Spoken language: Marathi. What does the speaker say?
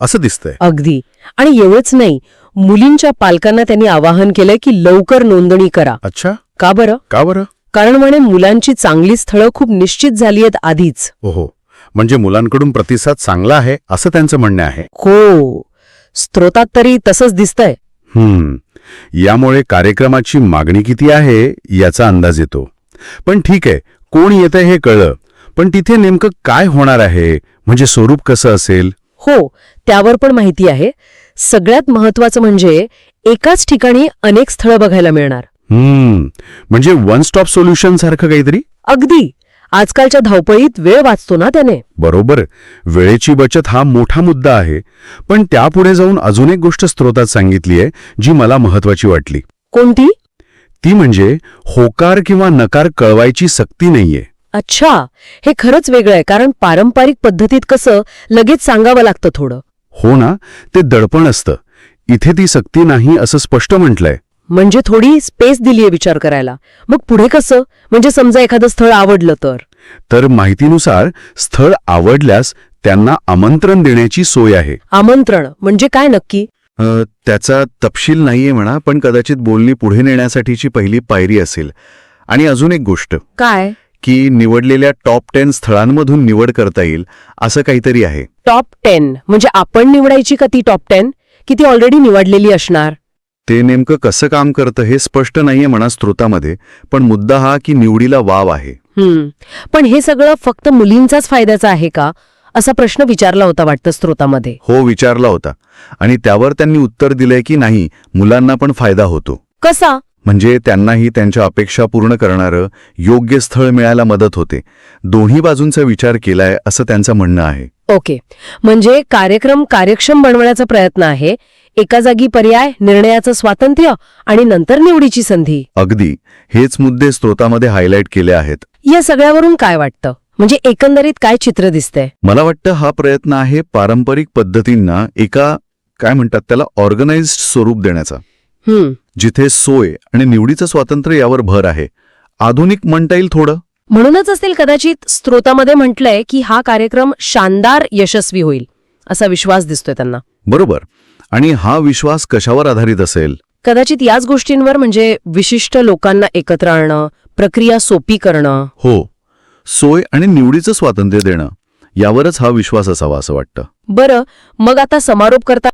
असं दिसतंय. अगदी. आणि एवढंच नाही मुलींच्या पालकांना त्यांनी आवाहन केलंय की लवकर नोंदणी करा. अच्छा. का बरं? का बरं? कारण म्हणे मुलांची चांगली स्थळं खूप निश्चित झाली आहेत आधीच. ओहो. म्हणजे मुलांकडून प्रतिसाद चांगला आहे असं त्यांचं म्हणणं आहे? हो. स्त्रोतात तरी तसंच दिसतंय. हम्म. यामुळे कार्यक्रमाची मागणी किती आहे याचा अंदाज येतो. पण ठीक आहे कोण येतंय हे कळलं. पण तिथे नेमकं काय होणार आहे? म्हणजे स्वरूप कसं असेल? हो त्यावर पण माहिती आहे. सगळ्यात महत्वाचं म्हणजे एकाच ठिकाणी अनेक स्थळं बघायला मिळणार. हम्म म्हणजे वन स्टॉप सोल्युशन सारखं काहीतरी? अगदी. आजकालच्या धावपळीत वेळ वाचतो ना त्याने? बरोबर. वेळेची बचत हा मोठा मुद्दा आहे. पण त्यापुढे जाऊन अजून एक गोष्ट स्रोतात सांगितली आहे जी मला महत्वाची वाटली. कोणती? ती म्हणजे होकार किंवा नकार कळवायची सक्ती नाहीये. अच्छा हे खरंच वेगळं आहे कारण पारंपरिक पद्धतीत कसं लगेच सांगावं लागतं थोडं. हो ना ते दडपण असतं. इथे ती सक्ती नाही असं स्पष्ट म्हटलंय. म्हणजे थोडी स्पेस दिलीये विचार करायला. मग पुढे कसं? म्हणजे समजा एखादं स्थळ आवडलं तर? तर माहितीनुसार स्थळ आवडल्यास त्यांना आमंत्रण देण्याची सोय आहे. आमंत्रण म्हणजे काय नक्की? अ, त्याचा तपशील नाहीये म्हणा पण कदाचित बोलणी पुढे नेण्यासाठीची पहिली पायरी असेल. आणि अजून एक गोष्ट. काय? की निवडलेल्या टॉप टेन स्थळांमधून निवड करता येईल असं काहीतरी आहे. टॉप टेन म्हणजे आपण निवडायची का ती टॉप टेन की ती ऑलरेडी निवडलेली असणार? ते नेमकं कसं काम करतं हे स्पष्ट नाहीये म्हणा स्त्रोतामध्ये पण मुद्दा हा की निवडीला वाव आहे. हम्म. पण हे सगळं फक्त मुलींचाच फायद्याचं आहे का? असा प्रश्न विचारला होता वाटतं स्त्रोतामध्ये हो विचारला होता. आणि त्यावर त्यांनी उत्तर दिलंय की नाही मुलांना पण फायदा होतो. कसा? म्हणजे त्यांनाही त्यांच्या अपेक्षा पूर्ण करणारं योग्य स्थळ मिळायला मदत होते. दोन्ही बाजूंचा विचार केलाय असं त्यांचं म्हणणं आहे. ओके. म्हणजे कार्यक्रम कार्यक्षम बनवण्याचा प्रयत्न आहे एका जागी पर्याय निर्णयाचं स्वातंत्र्य आणि नंतर निवडीची संधी. अगदी. हेच मुद्दे स्त्रोतामध्ये हायलाईट केले आहेत. या सगळ्यावरून काय वाटतं? म्हणजे एकंदरीत काय चित्र दिसतंय? मला वाटतं हा प्रयत्न आहे पारंपरिक पद्धतींना एका काय म्हणतात त्याला ऑर्गनाइज्ड स्वरूप देण्याचा. हम्म. जिथे सोय आणि निवडीचं स्वातंत्र्य यावर भर आहे. आधुनिक म्हणता येईल थोडं? म्हणूनच असेल कदाचित स्त्रोतामध्ये म्हटलंय की हा कार्यक्रम शानदार यशस्वी होईल असा विश्वास दिसतोय त्यांना. बरोबर. आणि हा विश्वास कशावर आधारित असेल? कदाचित याच गोष्टींवर म्हणजे विशिष्ट लोकांना एकत्र आणणं प्रक्रिया सोपी करणं. हो. सोय आणि निवडीचं स्वातंत्र्य देणं यावरच हा विश्वास असावा असं वाटतं. बरं मग आता समारोप करता